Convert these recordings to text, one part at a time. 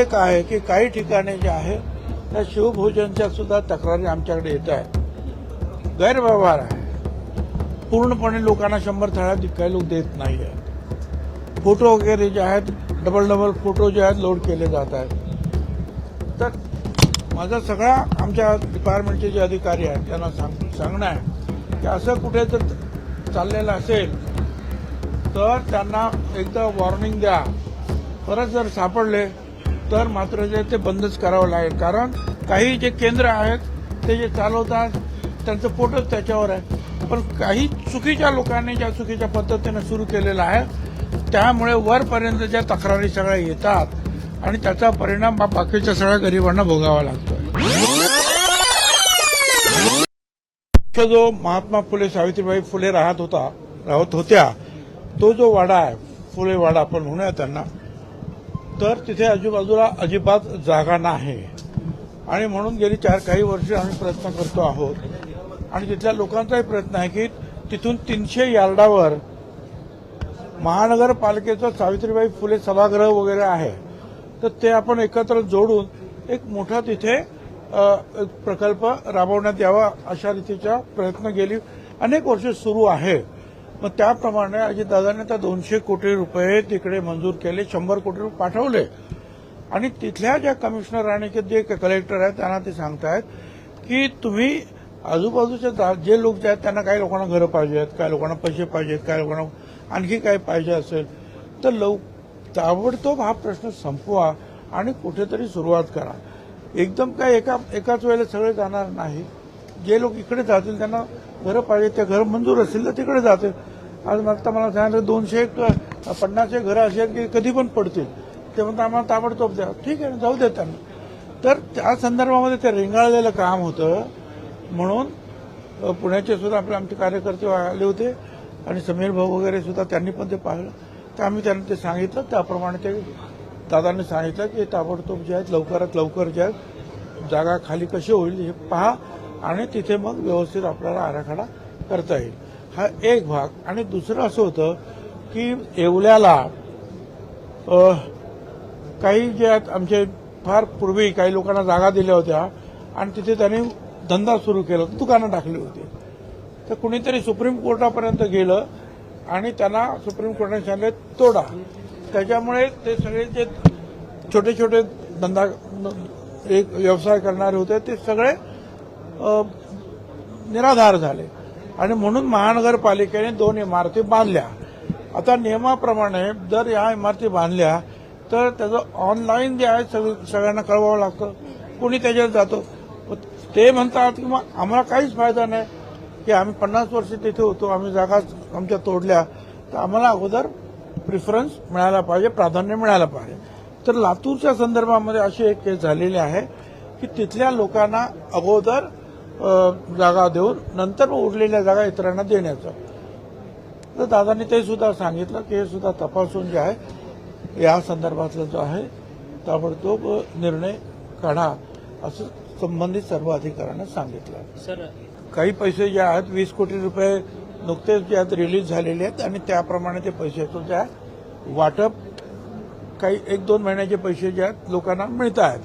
एक आहे की काही ठिकाणी जे आहे त्या शिवभोजनच्या सुद्धा तक्रारी आमच्याकडे येत आहेत. गैरव्यवहार आहे. पूर्णपणे लोकांना शंभर थाळ्या काही लोक देत नाही आहेत फोटो वगैरे जे आहेत डबल डबल फोटो जे आहेत लोड केले जात आहेत. तर माझा सगळा आमच्या डिपार्टमेंटचे जे अधिकारी आहेत त्यांना सांग सांगणं आहे की असं कुठे जर चाललेलं असेल तर त्यांना एकदा वॉर्निंग द्या. परत जर सापडले तर मात्र जे ते बंदच करावं लागेल. कारण काही जे केंद्र आहेत ते जे चालवतात त्यांचं पोटच त्याच्यावर आहे. पण काही चुकीच्या लोकांनी ज्या चुकीच्या पद्धतीनं सुरू केलेलं आहे त्यामुळे वरपर्यंत ज्या तक्रारी सगळ्या येतात आणि त्याचा परिणाम बाकीच्या सगळ्या गरिबांना भोगावा लागतो मुख्य जो महात्मा फुले सावित्रीबाई फुले राहत होता राहत होत्या तो जो वाडा आहे फुले वाडा आपण म्हणूया त्यांना. तर तिथे आजूबाजूला अजिबात जागा नाही. आणि म्हणून गेली चार काही वर्ष आम्ही प्रयत्न करतो आहोत. आणि तिथल्या लोकांचाही प्रयत्न आहे की तिथून तीनशे यार्डावर महानगरपालिकेचं सावित्रीबाई फुले सभागृह वगैरे आहे. तर ते आपण एकत्र जोडून एक मोठा तिथे प्रकल्प राबवण्यात यावा अशा रीतीचा प्रयत्न गेली. अनेक वर्ष सुरू आहे. मग त्याप्रमाणे अजितदादाने त्या दोनशे कोटी रुपये तिकडे मंजूर केले शंभर कोटी रुपये पाठवले. आणि तिथल्या ज्या कमिशनर आणि जे कलेक्टर आहेत त्यांना ते सांगतायत की तुम्ही आजूबाजूचे जा- जे लोक जे आहेत त्यांना काही लोकांना घरं पाहिजेत काही लोकांना पैसे पाहिजेत काही लोकांना आणखी काही पाहिजे असेल तर लव ताबडतोब हा प्रश्न संपवा आणि कुठेतरी सुरुवात करा. एकदम काय एका एकाच वेळेला सगळे जाणार नाही. जे लोक इकडे जातील त्यांना घरं पाहिजे ते घर मंजूर असतील तर तिकडे जातील. आज आता मला सांगितलं दोनशे एक पन्नास एक घरं आहेत की कधी पण पडतील. ते म्हणतात आम्हाला ताबडतोब द्या. ठीक आहे ना जाऊ द्या त्यांना. तर त्या संदर्भामध्ये ते रेंगाळलेलं काम होतं. म्हणून पुण्याचे सुद्धा आपले आमचे कार्यकर्ते आले होते आणि समीर भाऊ वगैरे सुद्धा त्यांनी पण ते पाहिलं. तर आम्ही त्यांना ते सांगितलं. त्याप्रमाणे ते दादांनी सांगितलं की ताबडतोब जे आहेत लवकरात लवकर जे आहेत जागा खाली कशी होईल हे पहा. आणि तिथे मग व्यवस्थित आपल्याला आराखडा करता येईल. हा एक भाग. आणि दुसरं असं होतं की येवल्याला काही जे आहेत आमचे फार पूर्वी काही लोकांना जागा दिल्या होत्या आणि तिथे त्यांनी धंदा सुरू केला. दुकानं टाकली होती. तर कुणीतरी सुप्रीम कोर्टापर्यंत गेलं आणि त्यांना सुप्रीम कोर्टाने सांगितले तोडा. त्याच्यामुळे ते सगळे जे छोटे छोटे धंदा एक व्यवसाय करणारे होते ते सगळे निराधार झाले. आणि म्हणून महानगरपालिकेने दोन इमारती बांधल्या. आता नियमाप्रमाणे जर या इमारती बांधल्या तर त्याचं ऑनलाईन जे आहे सगळं- सगळ्यांना कळवावं लागतं. कोणी त्याच्यात जातो? ते म्हणतात की मग आम्हाला काहीच फायदा नाही. की आम्ही पन्नास वर्ष तिथे होतो आम्ही जागा आमच्या तोडल्या तर आम्हाला अगोदर प्रिफरन्स मिळायला पाहिजे प्राधान्य मिळायला पाहिजे. तर लातूरच्या संदर्भामध्ये अशी एक केस झालेली आहे की तिथल्या लोकांना अगोदर जागा देऊन नंतर उरलेल्या जागा इतरांना देण्याचं. तर दादांनी ते सुद्धा सांगितलं की हे सुद्धा तपासून जे आहे या संदर्भातला जो आहे ताबडतोब निर्णय काढा असं संबंधित सर्व अधिकाऱ्यांना सांगितलं. सर काही पैसे जे आहेत वीस कोटी रुपये नुकतेच जे आहेत रिलीज झालेले आहेत आणि त्याप्रमाणे ते पैशाचं जे आहे वाटप काही एक दोन महिन्याचे पैसे जे आहेत लोकांना मिळत आहेत.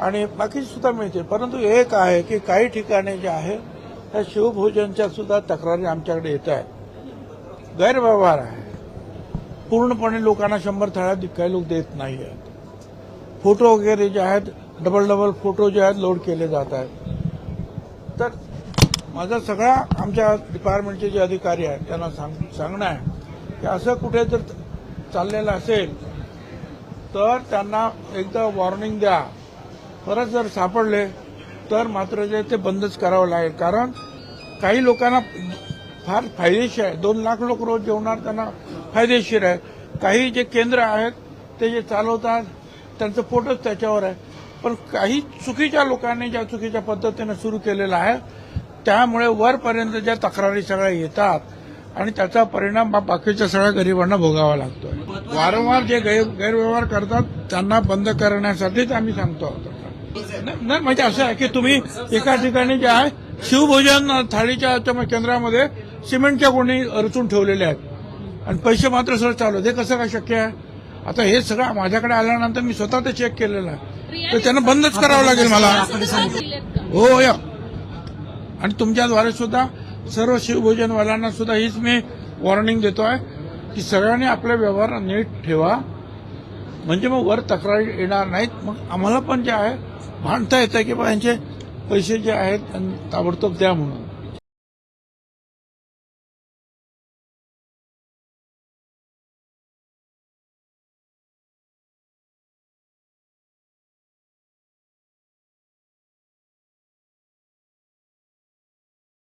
आणि बाकीसुद्धा सुद्धा परंतु एक आहे की काही ठिकाणी जे आहे त्या शिवभोजनच्या सुद्धा तक्रारी आमच्याकडे येत आहेत. गैरव्यवहार आहे. पूर्णपणे लोकांना शंभर थाळ्या काही लोक देत नाही आहेत. फोटो वगैरे जे आहेत डबल डबल फोटो जे आहेत लोड केले जात आहेत. तर माझा सगळा आमच्या डिपार्टमेंटचे जे अधिकारी आहेत त्यांना सांग सांगणं आहे की असं कुठे जर चाललेलं असेल तर त्यांना एकदा वॉर्निंग द्या. परत जर सापडले तर मात्र जे ते बंदच करावं लागेल. कारण काही लोकांना फार फायदेशीर आहे. दोन लाख लोक रोज जेवणार त्यांना फायदेशीर आहे. काही जे केंद्र आहेत ते जे चालवतात त्यांचं पोटच त्याच्यावर आहे. पण काही चुकीच्या लोकांनी ज्या चुकीच्या पद्धतीनं सुरू केलेलं आहे त्यामुळे वरपर्यंत ज्या तक्रारी सगळ्या येतात आणि त्याचा परिणाम बाकीच्या सगळ्या गरिबांना भोगावा लागतोय. वारंवार जे गैर गैरव्यवहार करतात त्यांना बंद करण्यासाठीच आम्ही सांगतो आहोत. नाही म्हणजे असं आहे की तुम्ही एका ठिकाणी जे आहे शिवभोजन थाळीच्या केंद्रामध्ये सिमेंटच्या कोणी रचून ठेवलेल्या आहेत. आणि पैसे मात्र सर चालू. हे कसं काय शक्य आहे? आता हे सगळं माझ्याकडे आल्यानंतर मी स्वतः ते चेक केलेलं आहे. तर त्यांना बंदच करावं लागेल मला. हो या. आणि तुमच्याद्वारे सुद्धा सर्व शिवभोजनवाल्यांना सुद्धा हीच मी वॉर्निंग देतोय की सगळ्यांनी आपले व्यवहार नीट ठेवा. म्हणजे मग वर तक्रारी येणार नाहीत. मग आम्हाला पण जे आहे भांडता येतं की बा यांचे पैसे जे आहेत ताबडतोब द्या म्हणून.